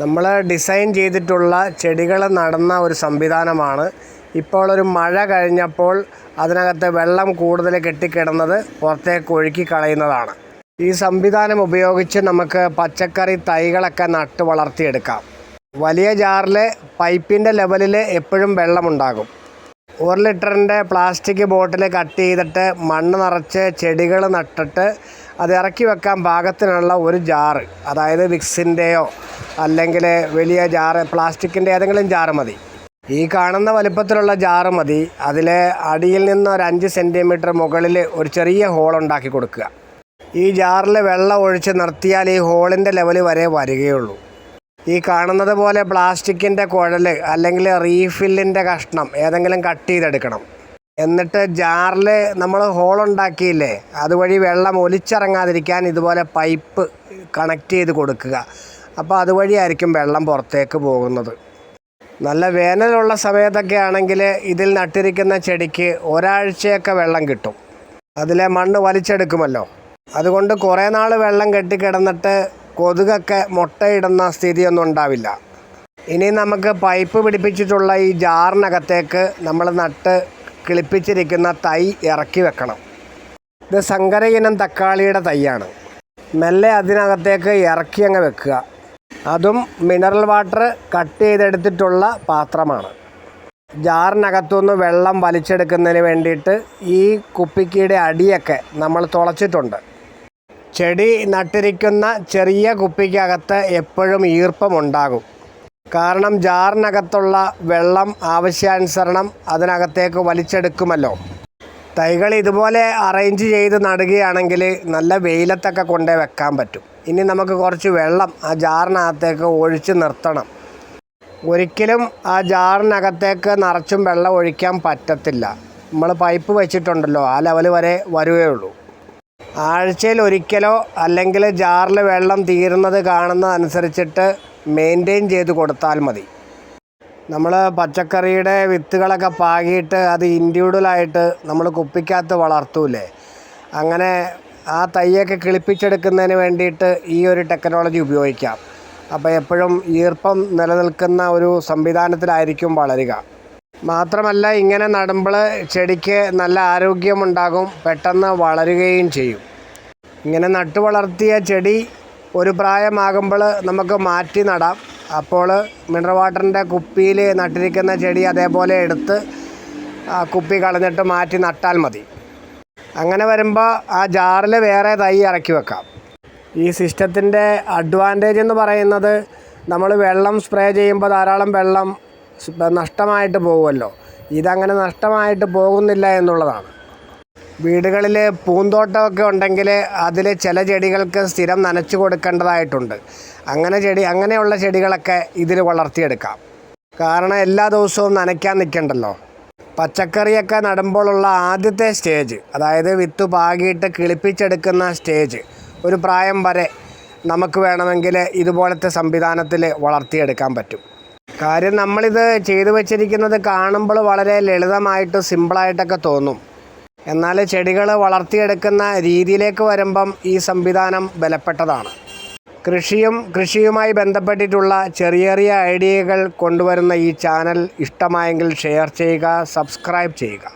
നമ്മൾ ഡിസൈൻ ചെയ്തിട്ടുള്ള ചെടികൾ നടുന്ന ഒരു സംവിധാനമാണ്. ഇപ്പോൾ ഒരു മഴ കഴിഞ്ഞപ്പോൾ അതിനകത്ത് വെള്ളം കൂടുതൽ കെട്ടിക്കിടന്നത് പുറത്തേക്ക് ഒഴുക്കി കളയുന്നതാണ്. ഈ സംവിധാനം ഉപയോഗിച്ച് നമുക്ക് പച്ചക്കറി തൈകളൊക്കെ നട്ട് വളർത്തിയെടുക്കാം. വലിയ ജാറിൽ പൈപ്പിന്റെ ലെവലിൽ എപ്പോഴും വെള്ളമുണ്ടാകും. ഒരു ലിറ്ററിന്റെ പ്ലാസ്റ്റിക് ബോട്ടിൽ കട്ട് ചെയ്തിട്ട് മണ്ണ് നിറച്ച് ചെടികൾ നട്ടിട്ട് അത് ഇറക്കി വെക്കാൻ പാകത്തിനുള്ള ഒരു ജാറ് അതായത് വിക്സിന്റെയോ അല്ലെങ്കിൽ വലിയ ജാറ് പ്ലാസ്റ്റിക്കിന്റെ ഏതെങ്കിലും ജാറ് മതി. ഈ കാണുന്ന വലിപ്പത്തിലുള്ള ജാറ് മതി. അതിൽ അടിയിൽ നിന്ന് ഒരു അഞ്ച് സെന്റിമീറ്റർ മുകളിൽ ഒരു ചെറിയ ഹോൾ ഉണ്ടാക്കി കൊടുക്കുക. ഈ ജാറിൽ വെള്ളം ഒഴിച്ച് നിർത്തിയാൽ ഈ ഹോളിന്റെ ലെവൽ വരെ വരികയുള്ളൂ. ഈ കാണുന്നത് പോലെ പ്ലാസ്റ്റിക്കിന്റെ കുഴൽ അല്ലെങ്കിൽ റീഫില്ലിന്റെ കഷ്ണം ഏതെങ്കിലും കട്ട് ചെയ്തെടുക്കണം. എന്നിട്ട് ജാറിൽ നമ്മൾ ഹോളുണ്ടാക്കിയില്ലേ അതുവഴി വെള്ളം ഒലിച്ചിറങ്ങാതിരിക്കാൻ ഇതുപോലെ പൈപ്പ് കണക്ട് ചെയ്ത് കൊടുക്കുക. അപ്പോൾ അതുവഴിയായിരിക്കും വെള്ളം പുറത്തേക്ക് പോകുന്നത്. നല്ല വേനലുള്ള സമയത്തൊക്കെ ആണെങ്കിൽ ഇതിൽ നട്ടിരിക്കുന്ന ചെടിക്ക് ഒരാഴ്ചയൊക്കെ വെള്ളം കിട്ടും. അതിലെ മണ്ണ് വലിച്ചെടുക്കുമല്ലോ. അതുകൊണ്ട് കുറേ നാൾ വെള്ളം കെട്ടിക്കിടന്നിട്ട് കൊതുകൊക്കെ മുട്ടയിടുന്ന സ്ഥിതിയൊന്നും ഉണ്ടാവില്ല. ഇനി നമുക്ക് പൈപ്പ് പിടിപ്പിച്ചിട്ടുള്ള ഈ ജാറിനകത്തേക്ക് നമ്മൾ നട്ട് കിളിപ്പിച്ചിരിക്കുന്ന തൈ ഇറക്കി വെക്കണം. ഇത് സങ്കര ഇനം തക്കാളിയുടെ തൈയാണ്. മെല്ലെ അതിനകത്തേക്ക് ഇറക്കി അങ്ങ് വെക്കുക. അതും മിനറൽ വാട്ടർ കട്ട് ചെയ്തെടുത്തിട്ടുള്ള പാത്രമാണ്. ജാറിനകത്തുനിന്ന് വെള്ളം വലിച്ചെടുക്കുന്നതിന് വേണ്ടിയിട്ട് ഈ കുപ്പിക്കയുടെ അടിയൊക്കെ നമ്മൾ തുളച്ചിട്ടുണ്ട്. ചെടി നട്ടിരിക്കുന്ന ചെറിയ കുപ്പിക്കകത്ത് എപ്പോഴും ഈർപ്പമുണ്ടാകും കാരണം ജാറിനകത്തുള്ള വെള്ളം ആവശ്യാനുസരണം അതിനകത്തേക്ക് വലിച്ചെടുക്കുമല്ലോ. തൈകൾ ഇതുപോലെ അറേഞ്ച് ചെയ്ത് നടുകയാണെങ്കിൽ നല്ല വെയിലത്തൊക്കെ കൊണ്ടേ വെക്കാൻ പറ്റും. ഇനി നമുക്ക് കുറച്ച് വെള്ളം ആ ജാറിനകത്തേക്ക് ഒഴിച്ച് നിർത്തണം. ഒരിക്കലും ആ ജാറിനകത്തേക്ക് നിറച്ചും വെള്ളം ഒഴിക്കാൻ പറ്റത്തില്ല. നമ്മൾ പൈപ്പ് വെച്ചിട്ടുണ്ടല്ലോ ആ ലെവൽ വരെ വരുകയുള്ളൂ ആഴ്ചയിൽ ഒരിക്കലോ അല്ലെങ്കിൽ ജാറിൽ വെള്ളം തീരുന്നത് കാണുന്നതനുസരിച്ചിട്ട് മെയിന്റെയിൻ ചെയ്ത് കൊടുത്താൽ മതി. നമ്മൾ പച്ചക്കറിയുടെ വിത്തുകളൊക്കെ പാകിയിട്ട് അത് ഇൻഡിവിജ്വലായിട്ട് നമ്മൾ കുപ്പിക്കകത്ത് വളർത്തൂലേ അങ്ങനെ ആ തയ്യൊക്കെ കിളിപ്പിച്ചെടുക്കുന്നതിന് വേണ്ടിയിട്ട് ഈ ഒരു ടെക്നോളജി ഉപയോഗിക്കാം. അപ്പോൾ എപ്പോഴും ഈർപ്പം നിലനിൽക്കുന്ന ഒരു സംവിധാനത്തിലായിരിക്കും വളരുക. മാത്രമല്ല ഇങ്ങനെ നടുമ്പോൾ ചെടിക്ക് നല്ല ആരോഗ്യമുണ്ടാകും പെട്ടെന്ന് വളരുകയും ചെയ്യും. ഇങ്ങനെ നട്ടു വളർത്തിയ ചെടി ഒരു പ്രായമാകുമ്പോൾ നമുക്ക് മാറ്റി നടാം. അപ്പോൾ മിനറൽ വാട്ടറിന്റെ കുപ്പിയിൽ നട്ടിരിക്കുന്ന ചെടി അതേപോലെ എടുത്ത് കുപ്പി കളഞ്ഞിട്ട് മാറ്റി നട്ടാൽ മതി. അങ്ങനെ വരുമ്പോൾ ആ ജാറിൽ വേറെ തൈ ഇറക്കി വെക്കാം. ഈ സിസ്റ്റത്തിന്റെ അഡ്വാന്റേജ് എന്ന് പറയുന്നത് നമ്മൾ വെള്ളം സ്പ്രേ ചെയ്യുമ്പോൾ ധാരാളം വെള്ളം നഷ്ടമായിട്ട് പോകുമല്ലോ. ഇതങ്ങനെ നഷ്ടമായിട്ട് പോകുന്നില്ല എന്നുള്ളതാണ്. വീടുകളിൽ പൂന്തോട്ടമൊക്കെ ഉണ്ടെങ്കിൽ അതിൽ ചില ചെടികൾക്ക് സ്ഥിരം നനച്ചു കൊടുക്കേണ്ടതായിട്ടുണ്ട്. അങ്ങനെ ചെടി അങ്ങനെയുള്ള ചെടികളൊക്കെ ഇതിൽ വളർത്തിയെടുക്കാം. കാരണം എല്ലാ ദിവസവും നനയ്ക്കാൻ നിൽക്കണ്ടല്ലോ. പച്ചക്കറിയൊക്കെ നടുമ്പോഴുള്ള ആദ്യത്തെ സ്റ്റേജ് അതായത് വിത്ത് പാകിയിട്ട് കിളിപ്പിച്ചെടുക്കുന്ന സ്റ്റേജ് ഒരു പ്രായം വരെ നമുക്ക് വേണമെങ്കിൽ ഇതുപോലത്തെ സംവിധാനത്തിൽ വളർത്തിയെടുക്കാൻ പറ്റും. കാര്യം നമ്മളിത് ചെയ്തു വച്ചിരിക്കുന്നത് കാണുമ്പോൾ വളരെ ലളിതമായിട്ട് സിമ്പിളായിട്ടൊക്കെ തോന്നും. എന്നാൽ ചെടികൾ വളർത്തിയെടുക്കുന്ന രീതിയിലേക്ക് വരുമ്പം ഈ സംവിധാനം ബലപ്പെട്ടതാണ്. കൃഷിയും കൃഷിയുമായി ബന്ധപ്പെട്ടിട്ടുള്ള ചെറിയ ചെറിയ ഐഡിയകൾ കൊണ്ടുവരുന്ന ഈ ചാനൽ ഇഷ്ടമായെങ്കിൽ ഷെയർ ചെയ്യുക സബ്സ്ക്രൈബ് ചെയ്യുക.